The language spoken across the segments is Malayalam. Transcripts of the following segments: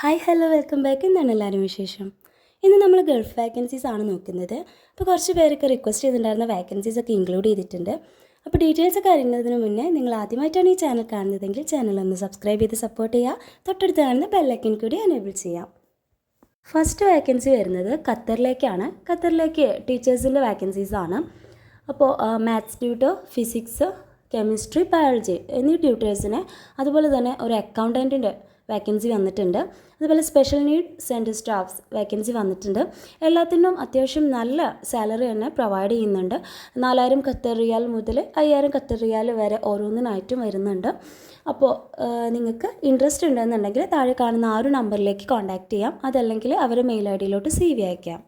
ഹായ് ഹലോ വെൽക്കം ബാക്ക് എന്താണ് എല്ലാവരും വിശേഷം? ഇന്ന് നമ്മൾ ഗൾഫ് വാക്കൻസീസ് ആണ് നോക്കുന്നത്. അപ്പോൾ കുറച്ച് പേരൊക്കെ റിക്വസ്റ്റ് ചെയ്തിട്ടുണ്ടായിരുന്ന വാക്കൻസീസ് ഒക്കെ ഇൻക്ലൂഡ് ചെയ്തിട്ടുണ്ട്. അപ്പോൾ ഡീറ്റെയിൽസ് ഒക്കെ അറിയുന്നതിന് മുന്നേ നിങ്ങൾ ആദ്യമായിട്ടാണ് ഈ ചാനൽ കാണുന്നതെങ്കിൽ ചാനൽ ഒന്ന് സബ്സ്ക്രൈബ് ചെയ്ത് സപ്പോർട്ട് ചെയ്യുക. തൊട്ടടുത്ത് കാണുന്ന ബെല്ലൈക്കൻ കൂടി എനേബിൾ ചെയ്യാം ഫസ്റ്റ് വേക്കൻസി വരുന്നത് ഖത്തറിലേക്കാണ്. ഖത്തറിലേക്ക് ടീച്ചേഴ്സിന്റെ വാക്കൻസീസ് ആണ്. അപ്പോൾ maths tutor physics chemistry biology എന്നീ ട്യൂട്ടേഴ്സിനെ അതുപോലെ തന്നെ ഒരു അക്കൗണ്ടന്റിന്റെ വാക്കൻസി വന്നിട്ടുണ്ട്. അതുപോലെ special need centre staffs vacancy വന്നിട്ടുണ്ട്. എല്ലാത്തിനും അത്യാവശ്യം നല്ല സാലറി തന്നെ പ്രൊവൈഡ് ചെയ്യുന്നുണ്ട്. നാലായിരം ഖത്തർ റിയാൽ മുതൽ അയ്യായിരം ഖത്തർ റിയാൽ വരെ ഓരോന്നിനായിട്ടും വരുന്നുണ്ട്. അപ്പോൾ നിങ്ങൾക്ക് ഇൻട്രസ്റ്റ് ഉണ്ടെന്നുണ്ടെങ്കിൽ താഴെ കാണുന്ന ആ ഒരു നമ്പറിലേക്ക് കോൺടാക്റ്റ് ചെയ്യാം. അതല്ലെങ്കിൽ അവരുടെ മെയിൽ ഐ ഡിയിലോട്ട് സി വി അയക്കാം.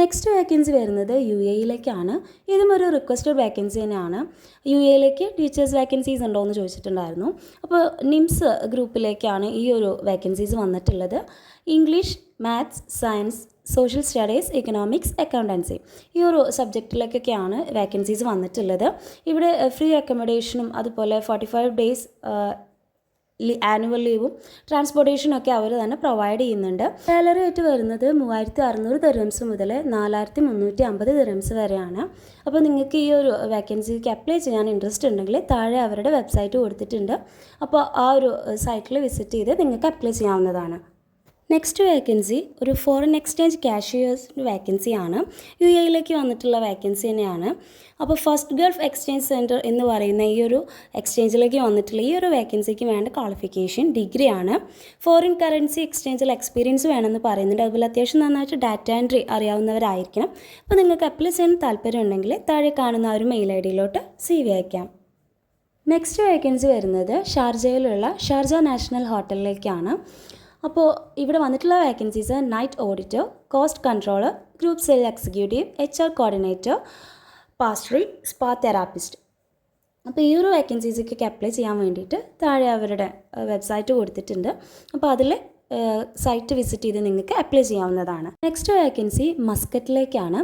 നെക്സ്റ്റ് വേക്കൻസി വരുന്നത് യു എയിലേക്കാണ് ഇതും ഒരു റിക്വസ്റ്റഡ് വേക്കൻസി തന്നെയാണ്. യു എയിലേക്ക് ടീച്ചേഴ്സ് വേക്കൻസീസ് ഉണ്ടോ എന്ന് ചോദിച്ചിട്ടുണ്ടായിരുന്നു. അപ്പോൾ നിംസ് ഗ്രൂപ്പിലേക്കാണ് ഈ ഒരു വേക്കൻസീസ് വന്നിട്ടുള്ളത്. English maths science social studies economics accountancy ഈ ഒരു സബ്ജക്റ്റിലേക്കൊക്കെയാണ് വേക്കൻസീസ് വന്നിട്ടുള്ളത്. ഇവിടെ ഫ്രീ അക്കോമഡേഷനും അതുപോലെ ഫോർട്ടി ഫൈവ് ഡേയ്സ് ആനുവൽ ലീവും ട്രാൻസ്പോർട്ടേഷനും ഒക്കെ അവർ തന്നെ പ്രൊവൈഡ് ചെയ്യുന്നുണ്ട്. സാലറി ആയിട്ട് വരുന്നത് മൂവായിരത്തി അറുന്നൂറ് തെറംസ് മുതൽ നാലായിരത്തി മുന്നൂറ്റി അമ്പത് തെറംസ് വരെയാണ്. അപ്പോൾ നിങ്ങൾക്ക് ഈ ഒരു വേക്കൻസിക്ക് അപ്ലൈ ചെയ്യാൻ ഇൻട്രസ്റ്റ് ഉണ്ടെങ്കിൽ താഴെ അവരുടെ വെബ്സൈറ്റ് കൊടുത്തിട്ടുണ്ട്. അപ്പോൾ ആ ഒരു സൈറ്റിൽ വിസിറ്റ് ചെയ്ത് നിങ്ങൾക്ക് അപ്ലൈ ചെയ്യാവുന്നതാണ്. നെക്സ്റ്റ് വേക്കൻസി ഒരു ഫോറിൻ എക്സ്ചേഞ്ച് കാഷിയേഴ്സ് വേക്കൻസി ആണ്. യു എയിലേക്ക് വന്നിട്ടുള്ള വേക്കൻസി തന്നെയാണ്. അപ്പോൾ ഫസ്റ്റ് ഗൾഫ് എക്സ്ചേഞ്ച് സെന്റർ എന്ന് പറയുന്ന ഈ ഒരു എക്സ്ചേഞ്ചിലേക്ക് വന്നിട്ടുള്ള ഈ ഒരു വേക്കൻസിക്ക് വേണ്ട ക്വാളിഫിക്കേഷൻ ഡിഗ്രിയാണ് ഫോറിൻ കറൻസി എക്സ്ചേഞ്ചിൽ എക്സ്പീരിയൻസ് വേണമെന്ന് പറയുന്നുണ്ട്. അതുപോലെ അത്യാവശ്യം നന്നായിട്ട് ഡാറ്റ എൻട്രി അറിയാവുന്നവരായിരിക്കണം. അപ്പോൾ നിങ്ങൾക്ക് അപ്ലൈ ചെയ്യാൻ താല്പര്യം ഉണ്ടെങ്കിൽ താഴെ കാണുന്ന ഒരു മെയിൽ ഐ ഡിയിലോട്ട് സി വി അയക്കാം. നെക്സ്റ്റ് വേക്കൻസി വരുന്നത് ഷാർജയിലുള്ള ഷാർജ നാഷണൽ ഹോട്ടലിലേക്കാണ്. അപ്പോൾ ഇവിടെ വന്നിട്ടുള്ള vacancies night auditor cost controller group sales executive H R coordinator pastry spa therapist അപ്പോൾ ഈ ഒരു വേക്കൻസീസൊക്കെ അപ്ലൈ ചെയ്യാൻ വേണ്ടിയിട്ട് താഴെ അവരുടെ വെബ്സൈറ്റ് കൊടുത്തിട്ടുണ്ട്. അപ്പോൾ അതിൽ സൈറ്റ് വിസിറ്റ് ചെയ്ത് നിങ്ങൾക്ക് അപ്ലൈ ചെയ്യാവുന്നതാണ്. നെക്സ്റ്റ് വേക്കൻസി മസ്കറ്റിലേക്കാണ്.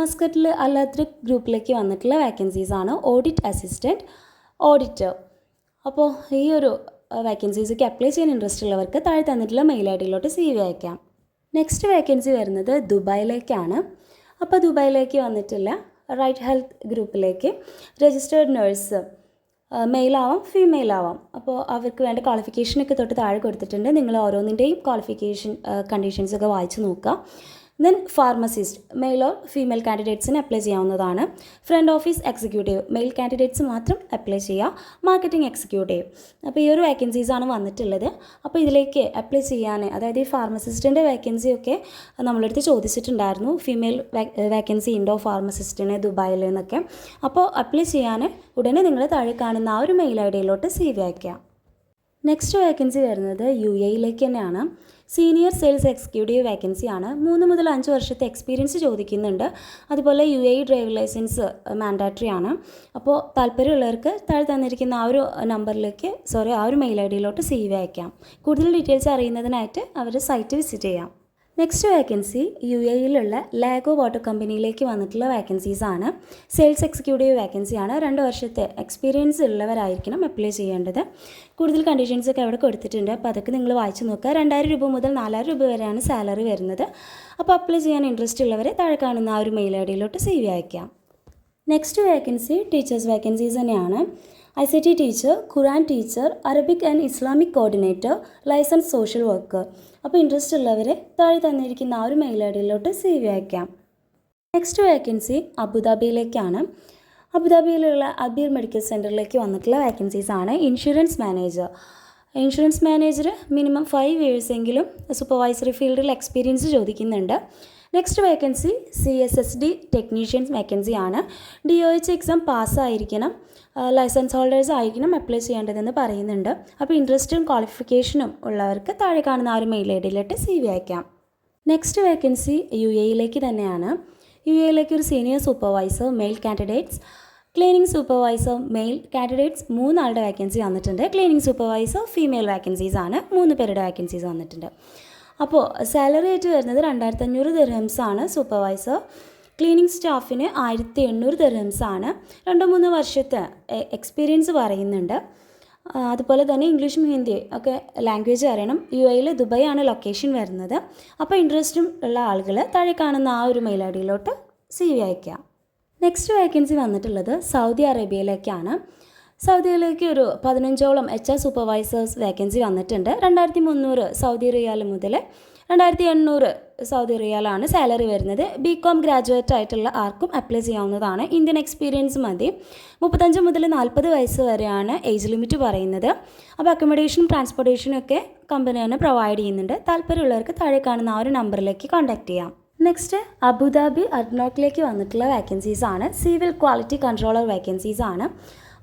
മസ്കറ്റിൽ അല്ലാത്ത ഗ്രൂപ്പിലേക്ക് വന്നിട്ടുള്ള വേക്കൻസീസാണ് ഓഡിറ്റ് അസിസ്റ്റന്റ് ഓഡിറ്റർ അപ്പോൾ ഈ ഒരു വേക്കൻസീസൊക്കെ അപ്ലൈ ചെയ്യാൻ ഇൻട്രസ്റ്റ് ഉള്ളവർക്ക് താഴെ തന്നിട്ടുള്ള മെയിൽ ഐ ഡിയിലോട്ട് സി വി അയക്കാം. നെക്സ്റ്റ് വേക്കൻസി വരുന്നത് ദുബായിലേക്കാണ്. അപ്പോൾ ദുബായിലേക്ക് വന്നിട്ടില്ല റൈറ്റ് ഹെൽത്ത് ഗ്രൂപ്പിലേക്ക് രജിസ്റ്റേർഡ് നേഴ്സ് മെയിലാവാം ഫീമെയിൽ ആവാം അപ്പോൾ അവർക്ക് വേണ്ട ക്വാളിഫിക്കേഷനൊക്കെ തൊട്ട് താഴെ കൊടുത്തിട്ടുണ്ട്. നിങ്ങൾ ഓരോന്നിന്റെയും ക്വാളിഫിക്കേഷൻ കണ്ടീഷൻസൊക്കെ വായിച്ച് നോക്കുക. Then pharmacist male or female കാൻഡിഡേറ്റ്സിന് apply ചെയ്യാവുന്നതാണ്. Front office executive male candidates മാത്രം അപ്ലൈ ചെയ്യുക. മാർക്കറ്റിംഗ് എക്സിക്യൂട്ടീവ് അപ്പോൾ ഈ ഒരു വേക്കൻസീസാണ് വന്നിട്ടുള്ളത്. അപ്പോൾ ഇതിലേക്ക് അപ്ലൈ ചെയ്യാൻ അതായത് ഈ ഫാർമസിസ്റ്റിന്റെ വേക്കൻസിയൊക്കെ നമ്മളടുത്ത് ചോദിച്ചിട്ടുണ്ടായിരുന്നു. ഫീമെയിൽ വേക്കൻസി ഉണ്ടോ ഫാർമസിസ്റ്റിന് ദുബായിൽ എന്നൊക്കെ. അപ്പോൾ അപ്ലൈ ചെയ്യാൻ ഉടനെ നിങ്ങൾ താഴെ കാണുന്ന ആ ഒരു മെയിൽ ഐ ഡിയിലോട്ട് സി വി അയക്കാം നെക്സ്റ്റ് വേക്കൻസി വരുന്നത് യു എയിലേക്ക് തന്നെയാണ്. സീനിയർ സെയിൽസ് എക്സിക്യൂട്ടീവ് വേക്കൻസി ആണ്. മൂന്ന് മുതൽ അഞ്ച് വർഷത്തെ എക്സ്പീരിയൻസ് ചോദിക്കുന്നുണ്ട്. അതുപോലെ U A driving licence mandatory ആണ്. അപ്പോൾ താല്പര്യമുള്ളവർക്ക് താഴെ തന്നിരിക്കുന്ന ആ ഒരു നമ്പറിലേക്ക് സോറി ആ ഒരു മെയിൽ ഐ ഡിയിലോട്ട് സി വി അയക്കാം. കൂടുതൽ ഡീറ്റെയിൽസ് അറിയുന്നതിനായിട്ട് അവർ സൈറ്റ് വിസിറ്റ് ചെയ്യാം. നെക്സ്റ്റ് വേക്കൻസി യു എയിലുള്ള ലാഗോ വാട്ടർ കമ്പനിയിലേക്ക് വന്നിട്ടുള്ള വേക്കൻസീസ് ആണ്. സെയിൽസ് എക്സിക്യൂട്ടീവ് വേക്കൻസി ആണ്. രണ്ട് വർഷത്തെ എക്സ്പീരിയൻസ് ഉള്ളവരായിരിക്കണം അപ്ലൈ ചെയ്യേണ്ടത്. കൂടുതൽ കണ്ടീഷൻസ് ഒക്കെ അവിടെ കൊടുത്തിട്ടുണ്ട്. അപ്പോൾ അതൊക്കെ നിങ്ങൾ വായിച്ച് നോക്കുക. രണ്ടായിരം രൂപ മുതൽ നാലായിരം രൂപ വരെയാണ് സാലറി വരുന്നത്. അപ്പോൾ അപ്ലൈ ചെയ്യാൻ ഇൻട്രസ്റ്റ് ഉള്ളവരെ താഴെ കാണുന്ന ആ ഒരു മെയിൽ ഐ ഡിയിലോട്ട് സേവ് അയക്കാം നെക്സ്റ്റ് വേക്കൻസി ടീച്ചേഴ്സ് വേക്കൻസീസ് തന്നെയാണ്. I C T teacher Quran teacher Arabic and Islamic coordinator licence social worker. അപ്പോൾ ഇൻട്രസ്റ്റ് ഉള്ളവരെ താഴെ തന്നിരിക്കുന്ന ആ ഒരു മെയിൽ ഐ ഡിയിലോട്ട് സി വി അയക്കാം. നെക്സ്റ്റ് വേക്കൻസി അബുദാബിയിലേക്കാണ്. അബുദാബിയിലുള്ള അബീർ മെഡിക്കൽ സെന്ററിലേക്ക് വന്നിട്ടുള്ള വേക്കൻസീസ് ആണ് insurance manager insurance manager minimum five years എങ്കിലും സൂപ്പർവൈസറി ഫീൽഡിൽ എക്സ്പീരിയൻസ് ചോദിക്കുന്നുണ്ട്. Next vacancy C S S D technicians vacancy ആണ്. ഡി ഒ എച്ച് എക്സാം പാസ്സായിരിക്കണം ലൈസൻസ് ഹോൾഡേഴ്സ് ആയിരിക്കണം അപ്ലൈ ചെയ്യേണ്ടതെന്ന് പറയുന്നുണ്ട്. അപ്പോൾ ഇൻട്രസ്റ്റും ക്വാളിഫിക്കേഷനും ഉള്ളവർക്ക് താഴെ കാണുന്ന ആ ഒരു മെയിൽ ഐ ഡിയിലിട്ട് സി വി അയക്കാം. നെക്സ്റ്റ് വേക്കൻസി യു എയിലേക്ക് തന്നെയാണ്. യു എയിലേക്ക് ഒരു senior supervisor male candidates cleaning supervisor male candidates മൂന്നാളുടെ vacancy വന്നിട്ടുണ്ട്. ക്ലീനിങ് സൂപ്പർവൈസർ ഫീമെയിൽ വേക്കൻസീസ് ആണ്. മൂന്ന് പേരുടെ വേക്കൻസീസ് വന്നിട്ടുണ്ട്. അപ്പോൾ സാലറി ആയിട്ട് വരുന്നത് രണ്ടായിരത്തി അഞ്ഞൂറ് ദിർഹംസ് ആണ് സൂപ്പർവൈസർ ക്ലീനിങ് സ്റ്റാഫിന് ആയിരത്തി എണ്ണൂറ് ദിർഹംസ് രണ്ടോ മൂന്ന് വർഷത്തെ എക്സ്പീരിയൻസ് പറയുന്നുണ്ട്. അതുപോലെ തന്നെ ഇംഗ്ലീഷും ഹിന്ദി ഒക്കെ ലാംഗ്വേജ് അറിയണം. യു എയിൽ ദുബായ് ആണ് ലൊക്കേഷൻ വരുന്നത്. അപ്പോൾ ഇൻട്രസ്റ്റും ഉള്ള ആളുകൾ താഴെ കാണുന്ന ആ ഒരു മെയിൽ ഐ ഡിയിലോട്ട് സി വി അയക്കാം നെക്സ്റ്റ് വേക്കൻസി വന്നിട്ടുള്ളത് സൗദി അറേബ്യയിലേക്കാണ്. സൗദിയിലേക്ക് ഒരു പതിനഞ്ചോളം എച്ച് ആർ സൂപ്പർവൈസേഴ്സ് വേക്കൻസി വന്നിട്ടുണ്ട്. രണ്ടായിരത്തി മുന്നൂറ് സൗദി റിയാൽ മുതൽ രണ്ടായിരത്തി എണ്ണൂറ് സൗദി റിയാലാണ് സാലറി വരുന്നത്. ബി കോം ഗ്രാജുവേറ്റ് ആയിട്ടുള്ള ആർക്കും അപ്ലൈ ചെയ്യാവുന്നതാണ്. ഇന്ത്യൻ എക്സ്പീരിയൻസ് മതി. മുപ്പത്തഞ്ച് മുതൽ നാൽപ്പത് വയസ്സ് വരെയാണ് ഏജ് ലിമിറ്റ് പറയുന്നത്. അപ്പോൾ അക്കോമഡേഷനും ട്രാൻസ്പോർട്ടേഷനും ഒക്കെ കമ്പനി തന്നെ പ്രൊവൈഡ് ചെയ്യുന്നുണ്ട്. താല്പര്യമുള്ളവർക്ക് താഴെ കാണുന്ന ആ ഒരു നമ്പറിലേക്ക് കോൺടാക്ട് ചെയ്യാം. നെക്സ്റ്റ് അബുദാബി അഡ്നോക്കിലേക്ക് വന്നിട്ടുള്ള വേക്കൻസീസ് ആണ്. സിവിൽ ക്വാളിറ്റി കൺട്രോളർ വേക്കൻസീസ് ആണ്.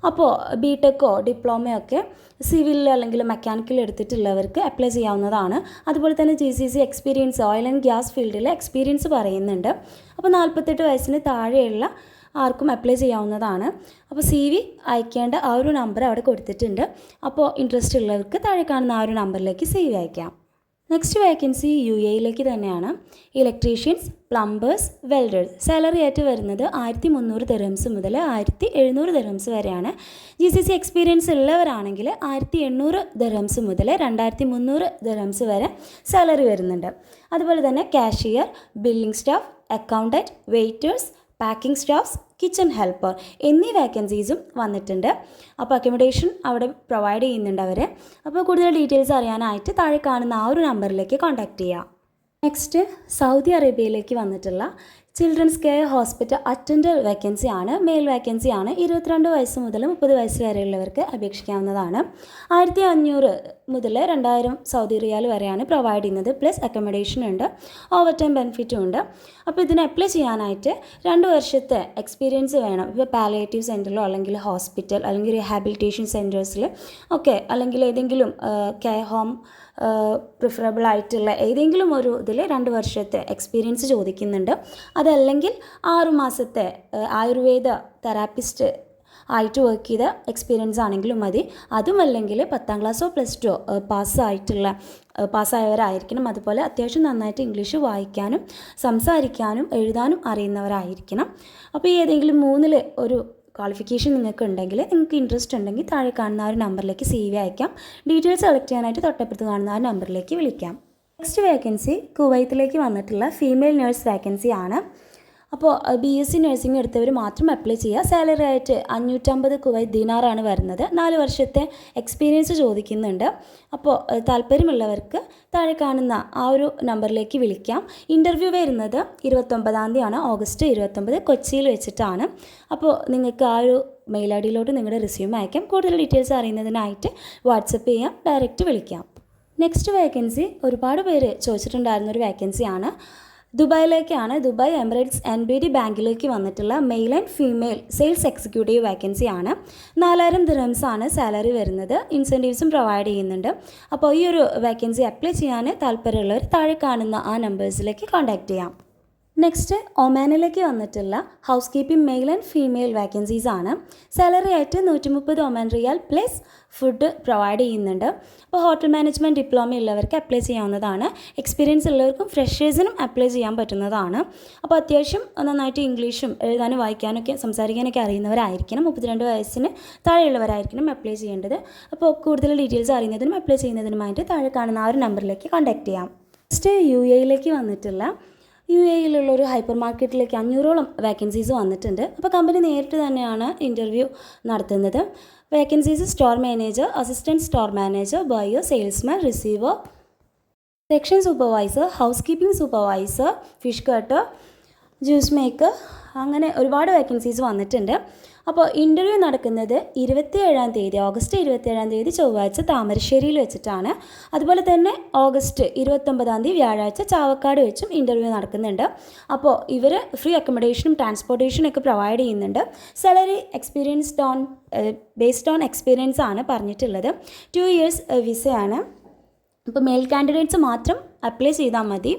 അപ്പോൾ ബി ടെക്കോ ഡിപ്ലോമയോ ഒക്കെ സിവിൽ അല്ലെങ്കിൽ മെക്കാനിക്കൽ എടുത്തിട്ടുള്ളവർക്ക് അപ്ലൈ ചെയ്യാവുന്നതാണ്. അതുപോലെ തന്നെ G C C experience oil and gas ഫീൽഡിലെ എക്സ്പീരിയൻസ് പറയുന്നുണ്ട്. അപ്പോൾ നാൽപ്പത്തെട്ട് വയസ്സിന് താഴെയുള്ള ആർക്കും അപ്ലൈ ചെയ്യാവുന്നതാണ്. അപ്പോൾ സി വി അയക്കേണ്ട ആ ഒരു നമ്പർ അവിടെ കൊടുത്തിട്ടുണ്ട്. അപ്പോൾ ഇൻട്രസ്റ്റ് ഉള്ളവർക്ക് താഴെ കാണുന്ന ആ ഒരു നമ്പറിലേക്ക് സി വി അയക്കാം. നെക്സ്റ്റ് വേക്കൻസി യു എയിലേക്ക് തന്നെയാണ്. ഇലക്ട്രീഷ്യൻസ് പ്ലംബേഴ്സ് വെൽഡേഴ്സ് സാലറി ആയിട്ട് വരുന്നത് ആയിരത്തി മുന്നൂറ് തെറംസ് മുതൽ ആയിരത്തി എഴുന്നൂറ് തെറംസ് വരെയാണ്. ജി സി സി എക്സ്പീരിയൻസ് ഉള്ളവരാണെങ്കിൽ ആയിരത്തി എണ്ണൂറ് ദറംസ് മുതൽ രണ്ടായിരത്തി മുന്നൂറ് ദറംസ് വരെ സാലറി വരുന്നുണ്ട്. അതുപോലെ തന്നെ cashier billing staff accountant waiters packing staffs kitchen helper എന്നീ വേക്കൻസീസും വന്നിട്ടുണ്ട്. അപ്പോൾ അക്കോമഡേഷൻ അവിടെ പ്രൊവൈഡ് ചെയ്യുന്നുണ്ട് അവർ അപ്പോൾ കൂടുതൽ ഡീറ്റെയിൽസ് അറിയാനായിട്ട് താഴെ കാണുന്ന ആ ഒരു നമ്പറിലേക്ക് കോൺടാക്റ്റ് ചെയ്യാം. നെക്സ്റ്റ് സൗദി അറേബ്യയിലേക്ക് വന്നിട്ടുള്ള childrens care hospital attender vacancy ആണ് മെയിൽ വേക്കൻസി ആണ് ഇരുപത്തിരണ്ട് വയസ്സ് മുതൽ മുപ്പത് വയസ്സ് വരെയുള്ളവർക്ക് അപേക്ഷിക്കാവുന്നതാണ്. ആയിരത്തി അഞ്ഞൂറ് മുതൽ രണ്ടായിരം സൗദി റിയാൽ വരെയാണ് പ്രൊവൈഡ് ചെയ്യുന്നത്. പ്ലസ് അക്കോമഡേഷൻ ഉണ്ട്. ഓവർ ടൈം ബെനിഫിറ്റും ഉണ്ട്. അപ്പോൾ ഇതിന് അപ്ലൈ ചെയ്യാനായിട്ട് രണ്ട് വർഷത്തെ എക്സ്പീരിയൻസ് വേണം. ഇപ്പോൾ പാലേറ്റീവ് സെന്ററിലോ അല്ലെങ്കിൽ ഹോസ്പിറ്റൽ അല്ലെങ്കിൽ റീഹാബിലിറ്റേഷൻ സെന്റേഴ്സിൽ ഒക്കെ അല്ലെങ്കിൽ ഏതെങ്കിലും കെയർ ഹോം പ്രിഫറബിൾ ആയിട്ടുള്ള ഏതെങ്കിലും ഒരു ഇതിൽ രണ്ട് വർഷത്തെ എക്സ്പീരിയൻസ് ചോദിക്കുന്നുണ്ട്. അതല്ലെങ്കിൽ ആറു മാസത്തെ ആയുർവേദ തെറാപ്പിസ്റ്റ് ആയിട്ട് വർക്ക് ചെയ്ത എക്സ്പീരിയൻസ് ആണെങ്കിലും മതി. അതുമല്ലെങ്കിൽ പത്താം ക്ലാസ്സോ പ്ലസ് ടു പാസ്സായിട്ടുള്ള പാസ്സായവരായിരിക്കണം അതുപോലെ അത്യാവശ്യം നന്നായിട്ട് ഇംഗ്ലീഷ് വായിക്കാനും സംസാരിക്കാനും എഴുതാനും അറിയുന്നവരായിരിക്കണം. അപ്പോൾ ഏതെങ്കിലും മൂന്നിൽ ഒരു ക്വാളിഫിക്കേഷൻ നിങ്ങൾക്ക് ഉണ്ടെങ്കിൽ നിങ്ങൾക്ക് ഇൻട്രസ്റ്റ് ഉണ്ടെങ്കിൽ താഴെ കാണുന്ന ആ ഒരു നമ്പറിലേക്ക് സി വി അയക്കാം. ഡീറ്റെയിൽസ് കളക്ട് ചെയ്യാനായിട്ട് തൊട്ടപ്പുറത്ത് കാണുന്ന ആ നമ്പറിലേക്ക് വിളിക്കാം. നെക്സ്റ്റ് വേക്കൻസി കുവൈത്തിലേക്ക് വന്നിട്ടുള്ള ഫീമെയിൽ നേഴ്സ് വേക്കൻസി ആണ്. അപ്പോൾ ബി എസ് സി നഴ്സിംഗ് എടുത്തവർ മാത്രം അപ്ലൈ ചെയ്യുക. സാലറി ആയിട്ട് അഞ്ഞൂറ്റമ്പത് കുവൈത്ത് ദിനാറാണ് വരുന്നത്. നാല് വർഷത്തെ എക്സ്പീരിയൻസ് ചോദിക്കുന്നുണ്ട്. അപ്പോൾ താല്പര്യമുള്ളവർക്ക് താഴെ കാണുന്ന ആ ഒരു നമ്പറിലേക്ക് വിളിക്കാം. ഇന്റർവ്യൂ വരുന്നത് ഇരുപത്തൊമ്പതാം തീയതിയാണ്. ഓഗസ്റ്റ് ഇരുപത്തൊമ്പത് കൊച്ചിയിൽ വെച്ചിട്ടാണ്. അപ്പോൾ നിങ്ങൾക്ക് ആ ഒരു മെയിൽ ഐ ഡിയിലോട്ട് നിങ്ങളുടെ റിസ്യൂം അയക്കാം. കൂടുതൽ ഡീറ്റെയിൽസ് അറിയുന്നതിനായിട്ട് വാട്സപ്പ് ചെയ്യാം. ഡയറക്റ്റ് വിളിക്കാം. നെക്സ്റ്റ് വേക്കൻസി ഒരുപാട് പേര് ചോദിച്ചിട്ടുണ്ടായിരുന്ന ഒരു വേക്കൻസിയാണ് ദുബായിലേക്കാണ് Dubai Emirates N B D ബാങ്കിലേക്ക് വന്നിട്ടുള്ള male and female sales executive vacancy ആണ്. നാലായിരം ദിറംസ് ആണ് സാലറി വരുന്നത്. ഇൻസെന്റീവ്സും പ്രൊവൈഡ് ചെയ്യുന്നുണ്ട്. അപ്പോൾ ഈ ഒരു വേക്കൻസി അപ്ലൈ ചെയ്യാൻ താല്പര്യമുള്ളവർ താഴെ കാണുന്ന ആ നമ്പേഴ്സിലേക്ക് കോൺടാക്റ്റ് ചെയ്യാം. നെക്സ്റ്റ് ഒമാനിലേക്ക് വന്നിട്ടുള്ള housekeeping male and female vacancies ആണ്. സാലറി ആയിട്ട് നൂറ്റി മുപ്പത് Oman riyal plus food provide ചെയ്യുന്നുണ്ട്. അപ്പോൾ ഹോട്ടൽ മാനേജ്മെന്റ് ഡിപ്ലോമ ഉള്ളവർക്ക് അപ്ലൈ ചെയ്യാവുന്നതാണ്. എക്സ്പീരിയൻസ് ഉള്ളവർക്കും ഫ്രഷേഴ്സിനും അപ്ലൈ ചെയ്യാൻ പറ്റുന്നതാണ്. അപ്പോൾ അത്യാവശ്യം നന്നായിട്ട് ഇംഗ്ലീഷും എഴുതാനും വായിക്കാനൊക്കെ സംസാരിക്കാനൊക്കെ അറിയുന്നവരായിരിക്കണം. മുപ്പത്തിരണ്ട് വയസ്സിന് താഴെയുള്ളവരായിരിക്കണം അപ്ലൈ ചെയ്യേണ്ടത്. അപ്പോൾ കൂടുതൽ ഡീറ്റെയിൽസ് അറിയുന്നതിനും അപ്ലൈ ചെയ്യുന്നതിനുമായിട്ട് താഴെ കാണുന്ന ആ ഒരു നമ്പറിലേക്ക് കോൺടാക്ട് ചെയ്യാം. നെക്സ്റ്റ് യു എയിലേക്ക് വന്നിട്ടുള്ള യു എയിലുള്ള ഒരു ഹൈപ്പർ മാർക്കറ്റിലേക്ക് അഞ്ഞൂറോളം വേക്കൻസീസ് വന്നിട്ടുണ്ട്. അപ്പോൾ കമ്പനി നേരിട്ട് തന്നെയാണ് ഇന്റർവ്യൂ നടത്തുന്നത്. Vacancies store manager assistant store manager buyer salesman receiver section supervisor house keeping supervisor fish cutter juice maker അങ്ങനെ ഒരുപാട് വേക്കൻസീസ് വന്നിട്ടുണ്ട്. അപ്പോൾ ഇന്റർവ്യൂ നടക്കുന്നത് ഇരുപത്തിയേഴാം തീയതി ഓഗസ്റ്റ് ഇരുപത്തിയേഴാം തീയതി ചൊവ്വാഴ്ച താമരശ്ശേരിയിൽ വെച്ചിട്ടാണ്. അതുപോലെ തന്നെ ഓഗസ്റ്റ് ഇരുപത്തൊമ്പതാം തീയതി വ്യാഴാഴ്ച ചാവക്കാട് വെച്ചും ഇന്റർവ്യൂ നടക്കുന്നുണ്ട്. അപ്പോൾ ഇവർ ഫ്രീ അക്കോമഡേഷനും ട്രാൻസ്പോർട്ടേഷനും ഒക്കെ പ്രൊവൈഡ് ചെയ്യുന്നുണ്ട്. Salary experienced on based on experience ആണ് പറഞ്ഞിട്ടുള്ളത്. ടു ഇയേഴ്സ് വിസയാണ് അപ്പോൾ മെയിൽ കാൻഡിഡേറ്റ്സ് മാത്രം അപ്ലൈ ചെയ്താൽ മതി.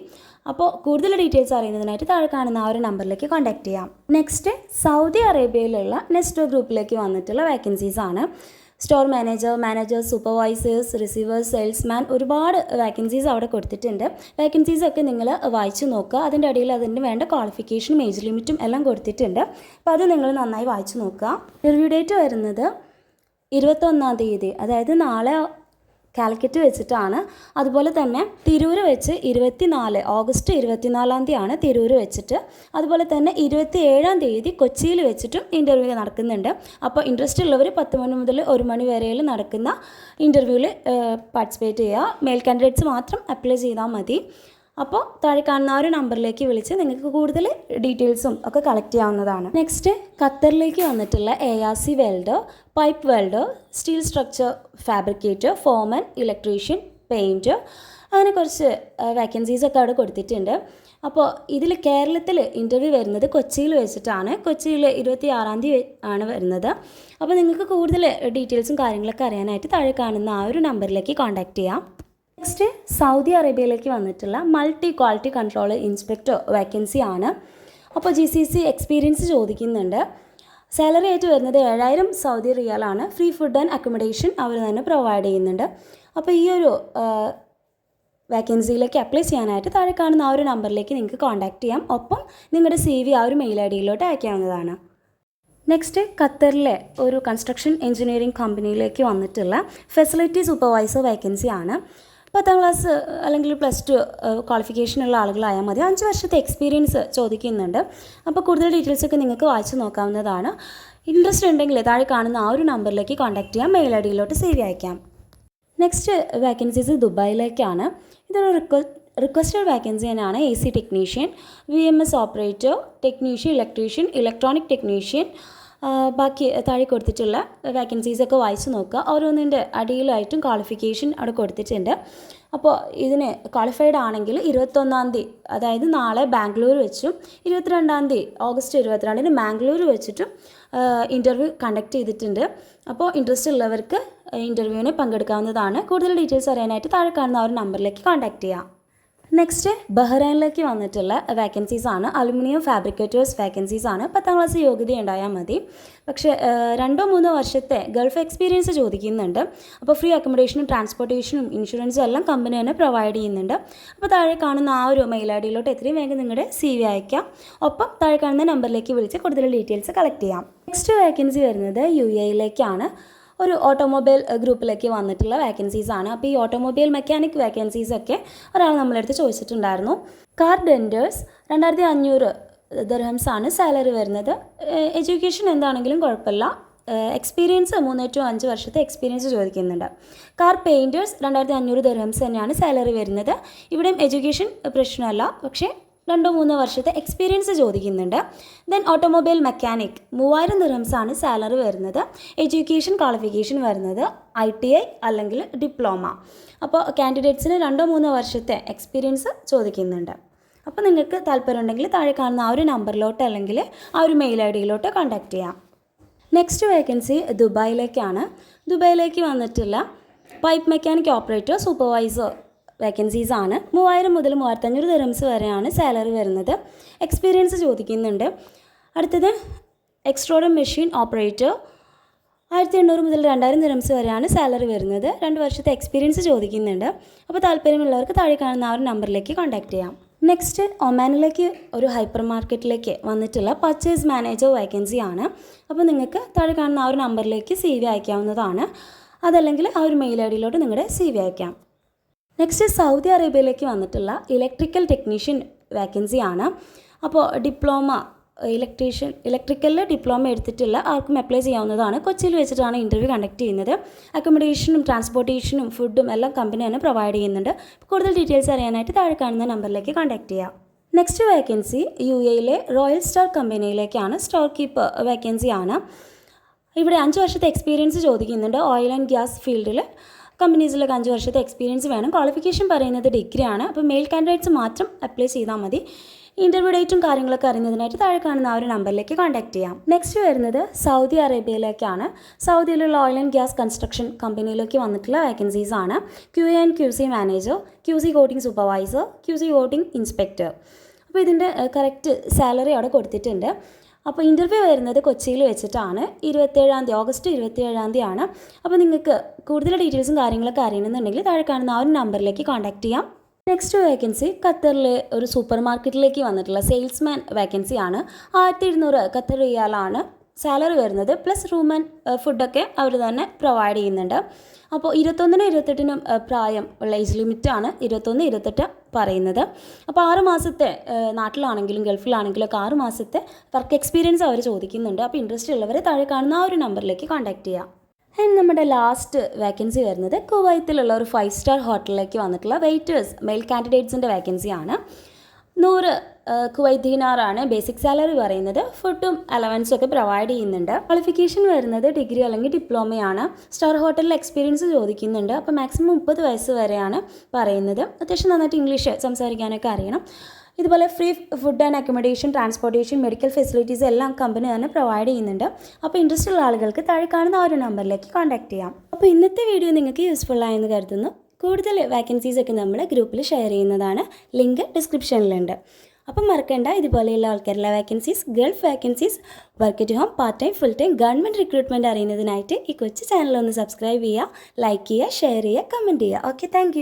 അപ്പോൾ കൂടുതൽ ഡീറ്റെയിൽസ് അറിയുന്നതിനായിട്ട് താഴെ കാണുന്ന ആ ഒരു നമ്പറിലേക്ക് കോൺടാക്ട് ചെയ്യാം. നെക്സ്റ്റ് സൗദി അറേബ്യയിലുള്ള നെസ്റ്റോ ഗ്രൂപ്പിലേക്ക് വന്നിട്ടുള്ള വേക്കൻസീസ് ആണ്. Store manager manager supervisors receivers salesman ഒരുപാട് വേക്കൻസീസ് അവിടെ കൊടുത്തിട്ടുണ്ട്. വേക്കൻസീസ് ഒക്കെ നിങ്ങൾ വായിച്ചു നോക്കുക. അതിന്റെ ഇടയിൽ അതിന് വേണ്ട ക്വാളിഫിക്കേഷനും ഏജ് ലിമിറ്റും എല്ലാം കൊടുത്തിട്ടുണ്ട്. അപ്പോൾ അത് നിങ്ങൾ നന്നായി വായിച്ചു നോക്കുക. ഇന്റർവ്യൂ ഡേറ്റ് വരുന്നത് ഇരുപത്തൊന്നാം തീയതി അതായത് നാളെ കാലിക്കറ്റ് വെച്ചിട്ടാണ്. അതുപോലെ തന്നെ തിരൂർ വെച്ച് ഇരുപത്തിനാല് ഓഗസ്റ്റ് ഇരുപത്തിനാലാം തീയതിയാണ് തിരൂർ വെച്ചിട്ട്. അതുപോലെ തന്നെ ഇരുപത്തി ഏഴാം തീയതി കൊച്ചിയിൽ വെച്ചിട്ടും ഇന്റർവ്യൂ നടക്കുന്നുണ്ട്. അപ്പോൾ ഇൻട്രസ്റ്റ് ഉള്ളവർ പത്ത് മണി മുതൽ ഒരു മണി വരെയിൽ നടക്കുന്ന ഇന്റർവ്യൂവിൽ പാർട്ടിസിപ്പേറ്റ് ചെയ്യുക. മെയിൽ കാൻഡിഡേറ്റ്സ് മാത്രം അപ്ലൈ ചെയ്താൽ മതി. അപ്പോൾ താഴെ കാണുന്ന ആ ഒരു നമ്പറിലേക്ക് വിളിച്ച് നിങ്ങൾക്ക് കൂടുതൽ ഡീറ്റെയിൽസും ഒക്കെ കളക്ട് ചെയ്യാവുന്നതാണ്. നെക്സ്റ്റ് ഖത്തറിലേക്ക് വന്നിട്ടുള്ള A R C welder pipe welder steel structure fabricator foreman electrician painter അങ്ങനെ കുറച്ച് വേക്കൻസീസ് ഒക്കെ അവിടെ കൊടുത്തിട്ടുണ്ട്. അപ്പോൾ ഇതിൽ കേരളത്തിൽ ഇന്റർവ്യൂ വരുന്നത് കൊച്ചിയിൽ വെച്ചിട്ടാണ്. കൊച്ചിയിൽ ഇരുപത്തി ആറാം തീയതി ആണ് വരുന്നത്. അപ്പോൾ നിങ്ങൾക്ക് കൂടുതൽ ഡീറ്റെയിൽസും കാര്യങ്ങളൊക്കെ അറിയാനായിട്ട് താഴെ കാണുന്ന ആ ഒരു നമ്പറിലേക്ക് കോൺടാക്റ്റ് ചെയ്യാം. നെക്സ്റ്റ് സൗദി അറേബ്യയിലേക്ക് വന്നിട്ടുള്ള multi quality control inspector vacancy ആണ്. അപ്പോൾ ജി സി സി എക്സ്പീരിയൻസ് ചോദിക്കുന്നുണ്ട്. സാലറി ആയിട്ട് വരുന്നത് ഏഴായിരം സൗദി റിയാലാണ് ഫ്രീ ഫുഡ് ആൻഡ് അക്കോമഡേഷൻ അവർ തന്നെ പ്രൊവൈഡ് ചെയ്യുന്നുണ്ട്. അപ്പോൾ ഈ ഒരു വേക്കൻസിയിലേക്ക് അപ്ലൈ ചെയ്യാനായിട്ട് താഴെ കാണുന്ന ആ ഒരു നമ്പറിലേക്ക് നിങ്ങൾക്ക് കോൺടാക്റ്റ് ചെയ്യാം. ഒപ്പം നിങ്ങളുടെ സി വി ആ ഒരു മെയിൽ ഐ ഡിയിലോട്ട് അയക്കാവുന്നതാണ്. നെക്സ്റ്റ് ഖത്തറിലെ ഒരു കൺസ്ട്രക്ഷൻ എഞ്ചിനീയറിംഗ് കമ്പനിയിലേക്ക് വന്നിട്ടുള്ള ഫെസിലിറ്റി സൂപ്പർവൈസർ വേക്കൻസി ആണ്. പത്താം ക്ലാസ് അല്ലെങ്കിൽ പ്ലസ് ടു ക്വാളിഫിക്കേഷനുള്ള ആളുകളായാൽ മതി. അഞ്ച് വർഷത്തെ എക്സ്പീരിയൻസ് ചോദിക്കുന്നുണ്ട്. അപ്പോൾ കൂടുതൽ ഡീറ്റെയിൽസൊക്കെ നിങ്ങൾക്ക് വായിച്ചു നോക്കാവുന്നതാണ്. ഇൻട്രസ്റ്റ് ഉണ്ടെങ്കിൽ താഴെ കാണുന്ന ആ ഒരു നമ്പറിലേക്ക് കോൺടാക്ട് ചെയ്യാം. മെയിൽ ഐ ഡിയിലോട്ട് സേവ് അയക്കാം. നെക്സ്റ്റ് വേക്കൻസീസ് ദുബായിലേക്കാണ്. ഇതൊരു റിക്വ റിക്വസ്റ്റഡ് വാക്കൻസി തന്നെയാണ്. A C technician V M S operator technician electrician electronic technician ബാക്കി താഴെ കൊടുത്തിട്ടുള്ള വേക്കൻസീസ് ഒക്കെ വായിച്ച് നോക്കുക. ഓരോന്നിന്റെ അടിയിലായിട്ടും ക്വാളിഫിക്കേഷൻ അവിടെ കൊടുത്തിട്ടുണ്ട്. അപ്പോൾ ഇതിന് ക്വാളിഫൈഡ് ആണെങ്കിൽ ഇരുപത്തൊന്നാം തീയതി അതായത് നാളെ ബാംഗ്ലൂർ വെച്ചും ഇരുപത്തിരണ്ടാം തീയതി ഓഗസ്റ്റ് ഇരുപത്തിരണ്ടിന് ബാംഗ്ലൂർ വെച്ചിട്ടും ഇന്റർവ്യൂ കണ്ടക്ട് ചെയ്തിട്ടുണ്ട്. അപ്പോൾ ഇൻട്രസ്റ്റ് ഉള്ളവർക്ക് ഇന്റർവ്യൂവിന് പങ്കെടുക്കാവുന്നതാണ്. കൂടുതൽ ഡീറ്റെയിൽസ് അറിയാനായിട്ട് താഴെ കാണുന്ന ആ ഒരു നമ്പറിലേക്ക് കോൺടാക്ട് ചെയ്യാം. നെക്സ്റ്റ് ബഹ്റൈനിലേക്ക് വന്നിട്ടുള്ള വേക്കൻസീസ് ആണ്. അലുമിനിയം ഫാബ്രിക്കേറ്റേഴ്സ് വേക്കൻസീസ് ആണ്. പത്താം ക്ലാസ് യോഗ്യത ഉണ്ടായാൽ മതി. പക്ഷേ രണ്ടോ മൂന്നോ വർഷത്തെ ഗൾഫ് എക്സ്പീരിയൻസ് ചോദിക്കുന്നുണ്ട്. അപ്പോൾ ഫ്രീ അക്കോമഡേഷനും ട്രാൻസ്പോർട്ടേഷനും ഇൻഷുറൻസും എല്ലാം കമ്പനി തന്നെ പ്രൊവൈഡ് ചെയ്യുന്നുണ്ട്. അപ്പോൾ താഴെ കാണുന്ന ആ ഒരു മെയിൽ ഐ ഡിയിലോട്ട് എത്രയും വേഗം നിങ്ങളുടെ സി വി അയക്കാം. ഒപ്പം താഴെ കാണുന്ന നമ്പറിലേക്ക് വിളിച്ച് കൂടുതൽ ഡീറ്റെയിൽസ് കളക്ട് ചെയ്യാം. നെക്സ്റ്റ് വേക്കൻസി വരുന്നത് യു എയിലേക്കാണ് ഒരു ഓട്ടോമൊബൈൽ ഗ്രൂപ്പിലേക്ക് വന്നിട്ടുള്ള വേക്കൻസീസ് ആണ്. അപ്പോൾ ഈ ഓട്ടോമൊബൈൽ മെക്കാനിക് വേക്കൻസീസ് ഒക്കെ ഒരാൾ നമ്മളെടുത്ത് ചോദിച്ചിട്ടുണ്ടായിരുന്നു. കാർ ഡെൻഡേഴ്സ് രണ്ടായിരത്തി അഞ്ഞൂറ് ദർഹംസ് ആണ് സാലറി വരുന്നത്. എഡ്യൂക്കേഷൻ എന്താണെങ്കിലും കുഴപ്പമില്ല. എക്സ്പീരിയൻസ് മൂന്ന് ടു അഞ്ച് വർഷത്തെ എക്സ്പീരിയൻസ് ചോദിക്കുന്നുണ്ട്. കാർ പെയിന്റേഴ്സ് രണ്ടായിരത്തി അഞ്ഞൂറ് ദർഹംസ് തന്നെയാണ് സാലറി വരുന്നത്. ഇവിടെയും എഡ്യൂക്കേഷൻ പ്രശ്നമല്ല. പക്ഷേ രണ്ടോ മൂന്നോ വർഷത്തെ എക്സ്പീരിയൻസ് ചോദിക്കുന്നുണ്ട്. ദെൻ ഓട്ടോമൊബൈൽ മെക്കാനിക് മൂവായിരം ദിർഹംസാണ് സാലറി വരുന്നത്. എഡ്യൂക്കേഷൻ ക്വാളിഫിക്കേഷൻ വരുന്നത് ഐ ടി ഐ അല്ലെങ്കിൽ ഡിപ്ലോമ അപ്പോൾ കാൻഡിഡേറ്റ്സിന് രണ്ടോ മൂന്നോ വർഷത്തെ എക്സ്പീരിയൻസ് ചോദിക്കുന്നുണ്ട്. അപ്പോൾ നിങ്ങൾക്ക് താല്പര്യമുണ്ടെങ്കിൽ താഴെ കാണുന്ന ആ ഒരു നമ്പറിലോട്ട് അല്ലെങ്കിൽ ആ ഒരു മെയിൽ ഐ ഡിയിലോട്ട് കോൺടാക്റ്റ് ചെയ്യാം. നെക്സ്റ്റ് വേക്കൻസി ദുബായിലേക്കാണ്. ദുബായിലേക്ക് വന്നിട്ടുള്ള pipe mechanic operator supervisor vacancies ആണ്. മൂവായിരം മുതൽ മൂവായിരത്തഞ്ഞൂറ് ദിറംസ് വരെയാണ് സാലറി വരുന്നത്. എക്സ്പീരിയൻസ് ചോദിക്കുന്നുണ്ട്. അടുത്തത് എക്സ്ട്രോഡം മെഷീൻ ഓപ്പറേറ്റർ ആയിരത്തി എണ്ണൂറ് മുതൽ രണ്ടായിരം ദിറംസ് വരെയാണ് സാലറി വരുന്നത്. രണ്ട് വർഷത്തെ എക്സ്പീരിയൻസ് ചോദിക്കുന്നുണ്ട്. അപ്പോൾ താല്പര്യമുള്ളവർക്ക് താഴെ കാണുന്ന ആ ഒരു നമ്പറിലേക്ക് കോൺടാക്റ്റ് ചെയ്യാം. നെക്സ്റ്റ് ഒമാനിലേക്ക് ഒരു ഹൈപ്പർ മാർക്കറ്റിലേക്ക് വന്നിട്ടുള്ള പർച്ചേസ് മാനേജർ വേക്കൻസി ആണ്. അപ്പോൾ നിങ്ങൾക്ക് താഴെ കാണുന്ന ആ ഒരു നമ്പറിലേക്ക് സി വി അയക്കാവുന്നതാണ്. അതല്ലെങ്കിൽ ആ ഒരു മെയിൽ ഐ ഡിയിലോട്ട് നിങ്ങളുടെ സി വി അയക്കാം. നെക്സ്റ്റ് സൗദി അറേബ്യയിലേക്ക് വന്നിട്ടുള്ള ഇലക്ട്രിക്കൽ ടെക്നീഷ്യൻ വേക്കൻസി ആണ്. അപ്പോൾ ഡിപ്ലോമ ഇലക്ട്രീഷ്യൻ ഇലക്ട്രിക്കലിൽ ഡിപ്ലോമ എടുത്തിട്ടുള്ള ആർക്കും അപ്ലൈ ചെയ്യാവുന്നതാണ്. കൊച്ചിയിൽ വെച്ചിട്ടാണ് ഇന്റർവ്യൂ കണ്ടക്ട് ചെയ്യുന്നത്. അക്കോമഡേഷനും ട്രാൻസ്പോർട്ടേഷനും ഫുഡും എല്ലാം കമ്പനി തന്നെ പ്രൊവൈഡ് ചെയ്യുന്നുണ്ട്. കൂടുതൽ ഡീറ്റെയിൽസ് അറിയാനായിട്ട് താഴെ കാണുന്ന നമ്പറിലേക്ക് കോൺടാക്ട് ചെയ്യാം. നെക്സ്റ്റ് വേക്കൻസി യു എയിലെ റോയൽ സ്റ്റാർ കമ്പനിയിലേക്കാണ് സ്റ്റോർ കീപ്പർ വേക്കൻസി ആണ്. ഇവിടെ അഞ്ച് വർഷത്തെ എക്സ്പീരിയൻസ് ചോദിക്കുന്നുണ്ട്. ഓയിൽ ആൻഡ് ഗ്യാസ് ഫീൽഡിൽ കമ്പനീസിലൊക്കെ അഞ്ച് വർഷത്തെ എക്സ്പീരിയൻസ് വേണം. ക്വാളിഫിക്കേഷൻ പറയുന്നത് ഡിഗ്രിയാണ് അപ്പോൾ മെയിൽ കാൻഡിഡേറ്റ്സ് മാത്രം അപ്ലൈ ചെയ്താൽ മതി. ഇന്റർവ്യൂ ഡേറ്റും കാര്യങ്ങളൊക്കെ അറിയുന്നതിനായിട്ട് താഴെ കാണുന്ന ആ ഒരു നമ്പറിലേക്ക് കോൺടാക്ട് ചെയ്യാം. നെക്സ്റ്റ് വരുന്നത് സൗദി അറേബ്യയിലേക്കാണ് സൗദിയിലുള്ള ഓയിൽ ആൻഡ് ഗ്യാസ് കൺസ്ട്രക്ഷൻ കമ്പനിയിലേക്ക് വന്നിട്ടുള്ള വേക്കൻസീസ് ആണ്. Q A and Q C manager Q C coating supervisor Q C coating inspector അപ്പോൾ ഇതിന്റെ കറക്റ്റ് സാലറി അവിടെ കൊടുത്തിട്ടുണ്ട്. അപ്പോൾ ഇന്റർവ്യൂ വരുന്നത് കൊച്ചിയിൽ വെച്ചിട്ടാണ്. ഇരുപത്തേഴാം തീയതി ഓഗസ്റ്റ് ഇരുപത്തേഴാം തീയതി ആണ്. അപ്പോൾ നിങ്ങൾക്ക് കൂടുതൽ ഡീറ്റെയിൽസും കാര്യങ്ങളൊക്കെ അറിയണമെന്നുണ്ടെങ്കിൽ താഴെ കാണുന്ന ആ ഒരു നമ്പറിലേക്ക് കോൺടാക്ട് ചെയ്യാം. നെക്സ്റ്റ് വേക്കൻസി ഖത്തറിലെ ഒരു സൂപ്പർ മാർക്കറ്റിലേക്ക് വന്നിട്ടുള്ള സെയിൽസ്മാൻ വേക്കൻസി ആണ്. ആയിരത്തി ഇരുന്നൂറ് ഖത്തർ റിയാലാണ്. സാലറി വരുന്നത് പ്ലസ് റൂമൻ ഫുഡൊക്കെ അവർ തന്നെ പ്രൊവൈഡ് ചെയ്യുന്നുണ്ട്. അപ്പോൾ ഇരുപത്തൊന്നിനും ഇരുപത്തെട്ടിനും പ്രായം ഉള്ള ഏജ് ലിമിറ്റാണ് ഇരുപത്തൊന്ന് ഇരുപത്തെട്ട് പറയുന്നത്. അപ്പോൾ ആറ് മാസത്തെ നാട്ടിലാണെങ്കിലും ഗൾഫിലാണെങ്കിലും ഒക്കെ ആറ് മാസത്തെ വർക്ക് എക്സ്പീരിയൻസ് അവർ ചോദിക്കുന്നുണ്ട്. അപ്പോൾ ഇൻട്രസ്റ്റ് ഉള്ളവരെ താഴെ കാണുന്ന ആ ഒരു നമ്പറിലേക്ക് കോൺടാക്ട് ചെയ്യാം. ആൻഡ് നമ്മുടെ ലാസ്റ്റ് വേക്കൻസി വരുന്നത് കുവൈത്തിലുള്ള ഒരു ഫൈവ് സ്റ്റാർ ഹോട്ടലിലേക്ക് വന്നിട്ടുള്ള വെയിറ്റേഴ്സ് മെയിൽ കാൻഡിഡേറ്റ്സിന്റെ വേക്കൻസിയാണ് നൂറ് കുവൈറ്റ് ദിനാറാണ് ബേസിക് സാലറി പറയുന്നത്. ഫുഡും അലവൻസും ഒക്കെ പ്രൊവൈഡ് ചെയ്യുന്നുണ്ട്. ക്വാളിഫിക്കേഷൻ വരുന്നത് ഡിഗ്രി അല്ലെങ്കിൽ ഡിപ്ലോമയാണ്. സ്റ്റാർ ഹോട്ടലിൽ എക്സ്പീരിയൻസ് ചോദിക്കുന്നുണ്ട്. അപ്പോൾ മാക്സിമം മുപ്പത് വയസ്സ് വരെയാണ് പറയുന്നത്. അത്യാവശ്യം നന്നായിട്ട് ഇംഗ്ലീഷ് സംസാരിക്കാനൊക്കെ അറിയണം. ഇതുപോലെ free food and accommodation transportation medical facilities എല്ലാം കമ്പനി തന്നെ പ്രൊവൈഡ് ചെയ്യുന്നുണ്ട്. അപ്പോൾ ഇൻട്രസ്റ്റ് ഉള്ള ആളുകൾക്ക് താഴെ കാണുന്ന ആ ഒരു നമ്പറിലേക്ക് കോൺടാക്ട് ചെയ്യാം. അപ്പോൾ ഇന്നത്തെ വീഡിയോ നിങ്ങൾക്ക് യൂസ്ഫുൾ ആയെന്ന് കരുതുന്നു. കൂടുതൽ വാക്കൻസീസ് ഒക്കെ നമ്മൾ ഗ്രൂപ്പിൽ ഷെയർ ചെയ്യുന്നതാണ്. ലിങ്ക് ഡിസ്ക്രിപ്ഷനിലുണ്ട് അപ്പം മറക്കേണ്ട ഇതുപോലെയുള്ള ആൾക്കാരുടെ vacancies gulf vacancies work at home part time full time government recruitment അറിയുന്നതിനായിട്ട് ഈ കൊച്ചു ചാനൽ ഒന്ന് സബ്സ്ക്രൈബ് ചെയ്യുക ലൈക്ക് ചെയ്യുക ഷെയർ ചെയ്യുക കമന്റ് ചെയ്യുക. Okay thank